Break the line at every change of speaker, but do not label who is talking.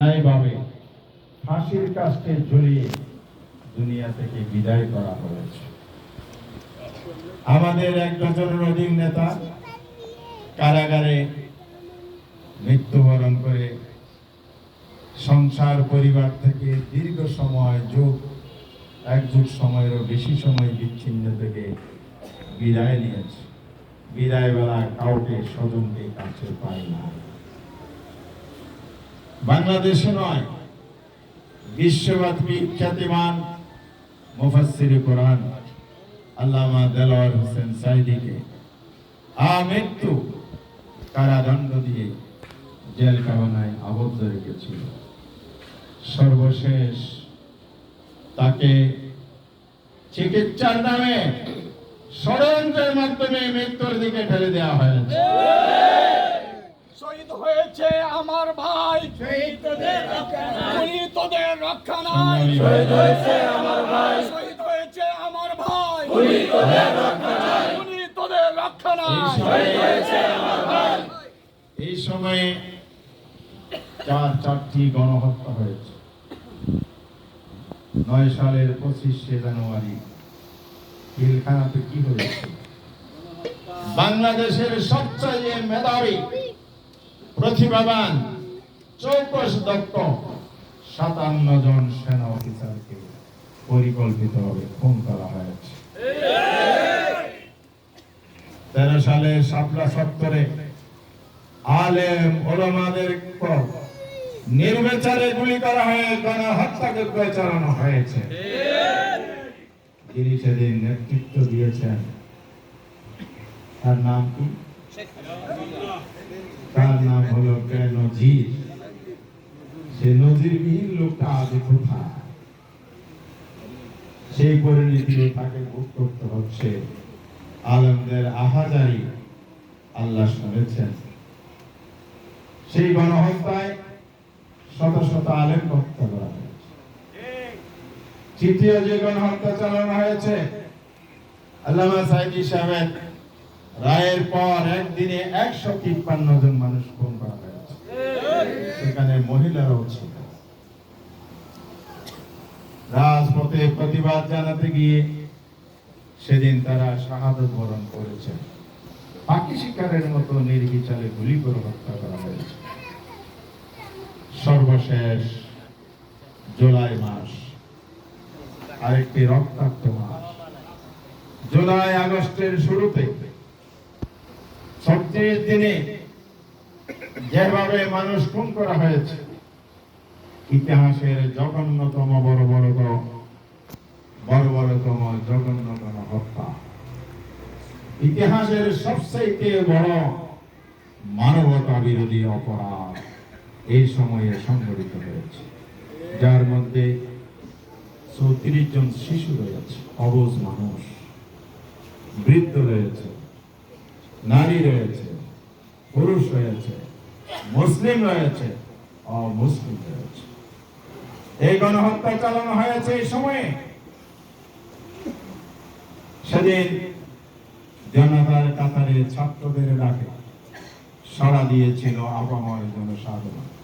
ন্যায়ভাবে ফাঁসির কাস্টে ঝুলিয়ে দুনিয়া থেকে বিদায় করা হয়েছে। আমাদের এক ডজনের অধিক নেতা কারাগারে মৃত্যুবরণ করে সংসার পরিবার থেকে দীর্ঘ সময়, যুগ, এক যুগ সময়েরও বেশি সময় বিচ্ছিন্ন থেকে বিদায় নিয়েছে। বিদায় বেলা কাউকে স্বজনকে কাছে পায় না। বাংলাদেশে নয়, বিশ্বব্যাপী খ্যাতিমান মুফাসসির কোরআন আল্লামা দেলোয়ার হোসেন সাইদিকে আমৃত্যু কারাদণ্ড দিয়ে জেল কাবানায় আবদ্ধ রেখেছিল। সর্বশেষ তাকে চিকিৎসার নামে ষড়যন্ত্রের মাধ্যমে মৃত্যুর দিকে ঠেলে দেওয়া হয়েছে।
শহীদ হয়েছে আমার ভাই। তোদের রক্ষা নাই।
শহীদ
হয়েছে আমার ভাই। শহীদ হয়েছে আমার ভাই। তোদের রক্ষা নাই। তোদের রক্ষা নাই।
এই সময়ে চার চারটি গণহত্যা হয়েছে। নয় সালের পঁচিশে জানুয়ারি পিলখানাতে কি হয়েছে? বাংলাদেশের সবচেয়ে মেধাবী প্রতিভাবান চৌকস দক্ষ সাতান্ন জন সেনা অফিসারকে পরিকল্পিতভাবে খুন করা হয়েছে। তেরো সালে শাপলা সত্তরে আলেম ওলামাদের নির্বিচারে গুলি করা হয়ে গণহত্যাযজ্ঞ চালানো হয়েছে। যিনি সেদিন নেতৃত্ব দিয়েছেন। তার নাম কি? তার নাম হলো নজির? সে নজিরবিহীন লোকটা আজ কোথায়? সেই পরিণতি তাকে ভোগ করতে হচ্ছে। আলমদের আহাজারি আল্লাহ শুনেছেন। সেই গণহত্যায় শত শত আলেম হত্যা করা হয়েছে। তৃতীয় যে গণহত্যা চালানো হয়েছে, আল্লামা সাইদি সাহেবের রায়ের পর একদিনে একশো তিপ্পান্ন জন মানুষ খুন করা হয়েছে। সেখানে মহিলারাও ছিল। রাজপথে প্রতিবাদ জানাতে গিয়ে সেদিন তারা শাহাদত বরণ করেছেন পাখি শিকারের মতো নির্বিচারে গুলি করে হত্যা করা হয়েছে। সর্বশেষ জুলাই মাস, আরেকটি রক্তাক্ত মাস। জুলাই আগস্টের শুরুতে ছত্রিশ দিনে যেভাবে মানুষ খুন করা হয়েছে, ইতিহাসের জঘন্যতম বড় বড় বড় বড়তম জঘন্যতম হত্যা। ইতিহাসের সবচেয়ে বড় মানবতা বিরোধী অপরাধ এই সময়ে সংঘটিত হয়েছে। যার মধ্যে চৌত্রিশ জন শিশু রয়েছে, অবুজ মানুষ, বৃদ্ধ রয়েছে। নারী রয়েছে পুরুষ রয়েছে, মুসলিম রয়েছে, অমুসলিম রয়েছে। এই গণহত্যা চালানো হয়েছে এই সময়ে। সেদিন জনতার কাতারে ছাত্রদের ডাকে সাড়া দিয়েছিল আবহাওয়ার জনসাধারণ।